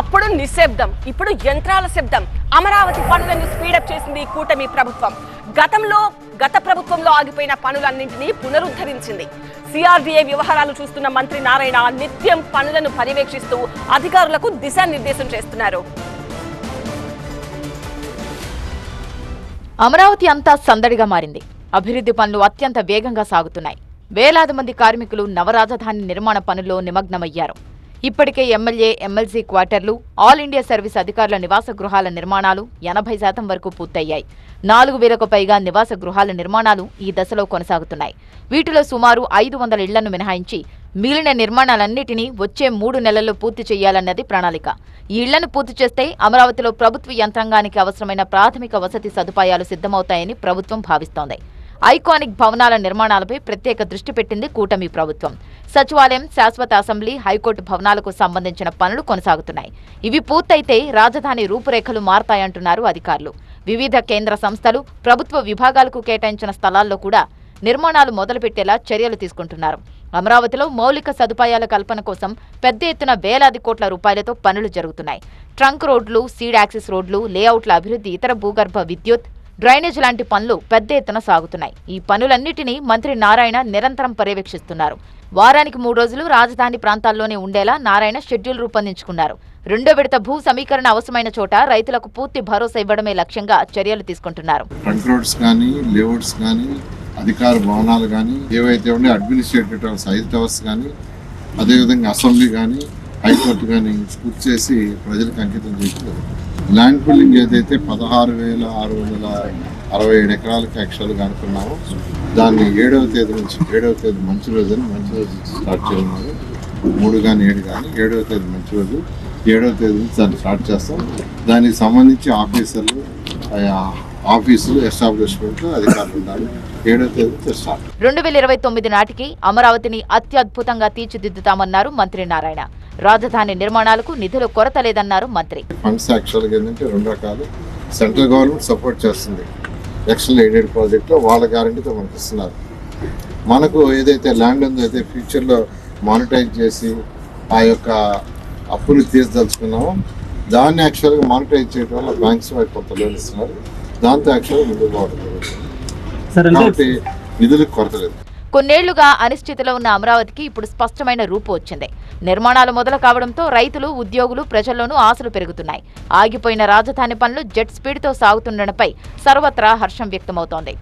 అప్పుడు నిశ్శబ్దం ఇప్పుడు యంత్రాల శబ్దం. అమరావతి పనులను స్పీడప్ చేసింది కూటమి ప్రభుత్వం. గతంలో గత ప్రభుత్వంలో ఆగిపోయిన పనులన్నింటినీ పునరుద్ధరించింది. సిఆర్డీఏ వ్యవహారాలు చూస్తున్న మంత్రి నారాయణ నిత్యం పనులను పర్యవేక్షిస్తూ అధికారులకు దిశానిర్దేశం చేస్తున్నారు. అమరావతి అంతా సందడిగా మారింది. అభివృద్ధి పనులు అత్యంత వేగంగా సాగుతున్నాయి. వేలాది మంది కార్మికులు నవరాజధాని నిర్మాణ పనుల్లో నిమగ్నమయ్యారు. ఇప్పటికే ఎమ్మెల్యే ఎమ్మెల్సీ క్వార్టర్లు ఆల్ ఇండియా సర్వీస్ అధికారుల నివాస గృహాల నిర్మాణాలు ఎనభై శాతం వరకు పూర్తయ్యాయి. నాలుగు వేలకు పైగా నివాస గృహాల నిర్మాణాలు ఈ దశలో కొనసాగుతున్నాయి. వీటిలో సుమారు ఐదు వందల ఇళ్ళను మినహాయించి మిగిలిన నిర్మాణాలన్నిటినీ వచ్చే మూడు నెలల్లో పూర్తి చేయాలన్నది ప్రణాళిక. ఈ ఇళ్ళను పూర్తి చేస్తే అమరావతిలో ప్రభుత్వ యంత్రాంగానికి అవసరమైన ప్రాథమిక వసతి సదుపాయాలు సిద్ధమవుతాయని ప్రభుత్వం భావిస్తోంది. ఐకానిక్ భవనాల నిర్మాణాలపై ప్రత్యేక దృష్టి పెట్టింది కూటమి ప్రభుత్వం. సచివాలయం శాశ్వత అసెంబ్లీ హైకోర్టు భవనాలకు సంబంధించిన పనులు కొనసాగుతున్నాయి. ఇవి పూర్తయితే రాజధాని రూపురేఖలు మారతాయంటున్నారు అధికారులు. వివిధ కేంద్ర సంస్థలు ప్రభుత్వ విభాగాలకు కేటాయించిన స్థలాల్లో కూడా నిర్మాణాలు మొదలుపెట్టేలా చర్యలు తీసుకుంటున్నారు. అమరావతిలో మౌలిక సదుపాయాల కల్పన కోసం పెద్ద ఎత్తున వేలాది కోట్ల రూపాయలతో పనులు జరుగుతున్నాయి. ట్రంక్ రోడ్లు సీడ్ యాక్సిస్ రోడ్లు లేఅవుట్ల అభివృద్ధి ఇతర భూగర్భ విద్యుత్ డ్రైనేజ్ లాంటి పనులు పెద్ద ఎత్తున సాగుతున్నాయి. ఈ పనులన్నిటినీ మంత్రి నారాయణ నిరంతరం పర్యవేక్షిస్తున్నారు. వారానికి మూడు రోజులు రాజధాని ప్రాంతాల్లోనే ఉండేలా నారాయణ షెడ్యూల్ రూపొందించుకున్నారు. రెండో విడత భూ సమీకరణ అవసరమైన చోట రైతులకు పూర్తి భరోసా ఇవ్వడమే లక్ష్యంగా చర్యలు తీసుకుంటున్నారు. ట్రంక్ రోడ్స్ కానీ లేఅవుట్స్ కానీ అధికార భవనాలు కానీ ఏవైతే ఉన్నాయో అడ్మినిస్ట్రేటివ్ టవర్స్ టవర్స్ కానీ అదేవిధంగా అసెంబ్లీ కానీ హైకోర్టు కానీ పూర్తి చేసి ప్రజలకు అంకితం చేసి ల్యాండ్ బిల్డింగ్ ఏదైతే పదహారు వేల ఆరు వందల అరవై ఏడు ఎకరాలకి యాక్చువల్గా అనుకున్నాము దాన్ని ఏడవ తేదీ నుంచి ఏడవ తేదీ మంచి రోజు అని మంచి రోజు స్టార్ట్ చేయమన్నారు మూడు కానీ ఏడు కానీ ఏడవ తేదీ మంచి రోజు ఏడవ తేదీ నుంచి దాన్ని స్టార్ట్ చేస్తాం. దానికి సంబంధించి ఆఫీసర్లు ఆఫీసులు ఎస్టాబ్లిష్మెంట్ అధికారులు ఉండాలి. ఏడవ తేదీ నుంచి స్టార్ట్ రెండు వేల ఇరవై తొమ్మిది నాటికి అమరావతిని అత్యద్భుతంగా తీర్చిదిద్దుతామన్నారు మంత్రి నారాయణ. రాజధాని నిర్మాణాలకు నిధుల కొరత లేదన్నారు మంత్రి. ఫండ్స్ యాక్చువల్గా ఏంటంటే రెండు రకాలు. సెంట్రల్ గవర్నమెంట్ సపోర్ట్ చేస్తుంది. ఎక్స్టర్నల్ ఎయిడెడ్ ప్రాజెక్ట్లో వాళ్ళ గ్యారంటీతో మనకి ఇస్తున్నారు. మనకు ఏదైతే ల్యాండ్ ఉందో అయితే ఫ్యూచర్లో మానిటైజ్ చేసి ఆ యొక్క అప్పులు తీర్చదలుచుకున్నామో దాన్ని యాక్చువల్గా మానిటైజ్ చేయడం వల్ల బ్యాంక్స్ వారికి కొంత లోన్ ఇస్తున్నారు. దాంతో యాక్చువల్గా ముందుకు పోవడం జరుగుతుంది సార్ అంటే కాబట్టి నిధులకు కొరత లేదు కొన్నేళ్ళుగా అనిశ్చితిలో ఉన్న అమరావతికి ఇప్పుడు స్పష్టమైన రూపు వచ్చింది. నిర్మాణాలు మొదలు కావడంతో రైతులు ఉద్యోగులు ప్రజల్లోనూ ఆశలు పెరుగుతున్నాయి. ఆగిపోయిన రాజధాని పనులు జెట్ స్పీడ్తో సాగుతుండడంపై సర్వత్రా హర్షం వ్యక్తమవుతోంది.